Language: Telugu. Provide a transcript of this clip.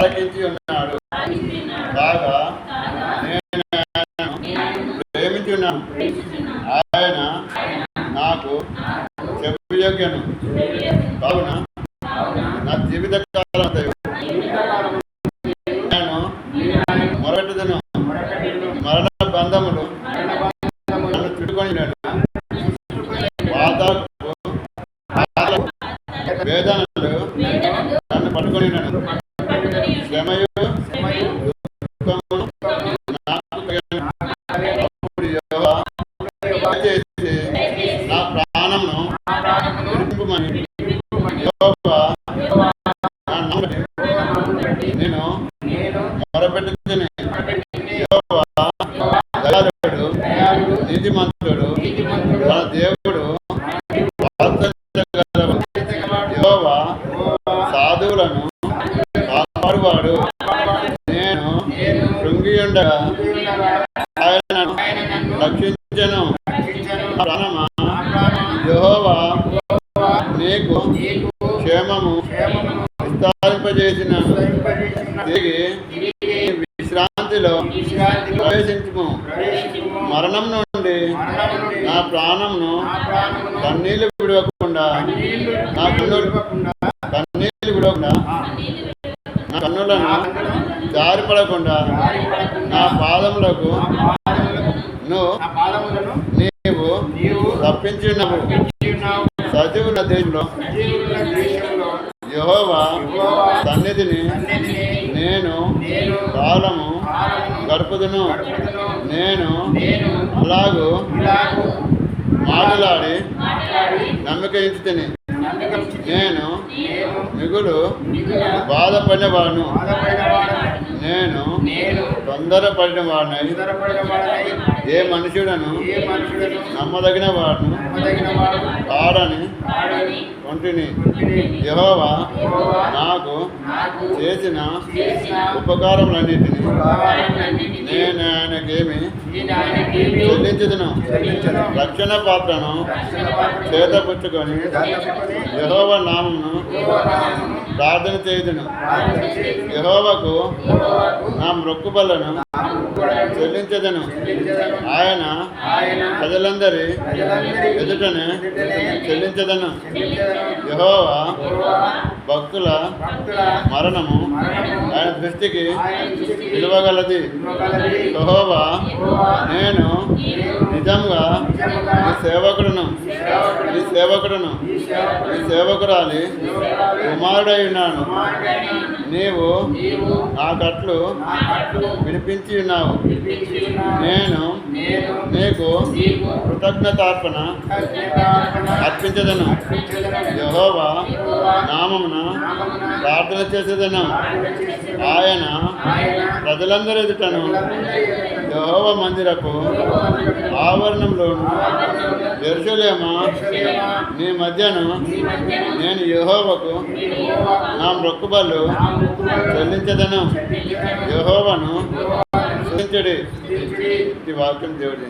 ఆలకించి ఉన్నాడు. కాగా నేను ఆయనను ప్రేమించి ఉన్నాను ఆయన నాకు చెప్పయోగ్యను కావున నా జీవిత కాలం నేను మొరటుదను. మరణ బంధములు నన్ను చుట్టుకొని నేను బాధలకు వేదనలు నన్ను పట్టుకొని నేను విడిపింపుమని నేను మొరపెట్టుకుని యెహోవా దయాళుడు నీతిమంతుడు మన దేవుడు సాధువులను కాపాడువాడు. నేను కృంగి ఉండగా ఆయన రక్షించను. నా ప్రాణమా? యెహోవా నీకు క్షేమము విస్తారింపజేసిన తిరిగి విశ్రాంతిలో ప్రవేశించుము. మరణం నుండి నా ప్రాణంను కన్నీళ్ళు విడవకుండా నా కన్నులు కన్నీళ్ళు విడవకుండా నా కన్నులను జారిపడకుండా నా పాదములకు నువ్వు నా నీవు సజీవుల దేశంలో యోవా సన్నిధిని నేను కాలము గడుపుదును. నేను అలాగూ మాట్లాడి నమ్మిక ఇచ్చుతిని నేను మిగులు బాధపడినవాడును. బాధపడిన వాడనై, నేను తొందరపడిన వాడినై ఏ మనుషుడను నమ్మదగిన వాడును కాడని ఒంటిని యెహోవా యెహోవా నాకు చేసిన ఉపకారములన్నిటిని నేను ఆయనకేమి చెల్లించదును. రక్షణ పాత్రను చేతపుచ్చుకొని యెహోవ నామమును నామమును ప్రార్థన చేయుదును. యెహోవాకు నా మొక్కుబలను చెల్లించదను. ఆయన ప్రజలందరి ఎదుటనే చెల్లించెదను. యెహోవా భక్తుల మరణము ఆయన దృష్టికి విలువగలది. యెహోవా నేను నిజంగా నీ సేవకుడును. నీ సేవకుడును. నీ సేవకురాలి. కుమారుడై ఉన్నాను నీవు నా కట్లు వినిపించి ఉన్నావు నేను నీకు కృతజ్ఞతార్పణ అర్పించదను. యెహోవా నామమున ప్రార్థన చేసేదను. ఆయన ప్రజలందరి ఎదుటను యెహోవ మందిరపు ఆవరణంలోను ఎరుసలేమా నీ మధ్యను నేను యెహోవకు నా మొక్కుబళ్ళు చెల్లించెదను. యెహోవను వాక్యం దేవుడు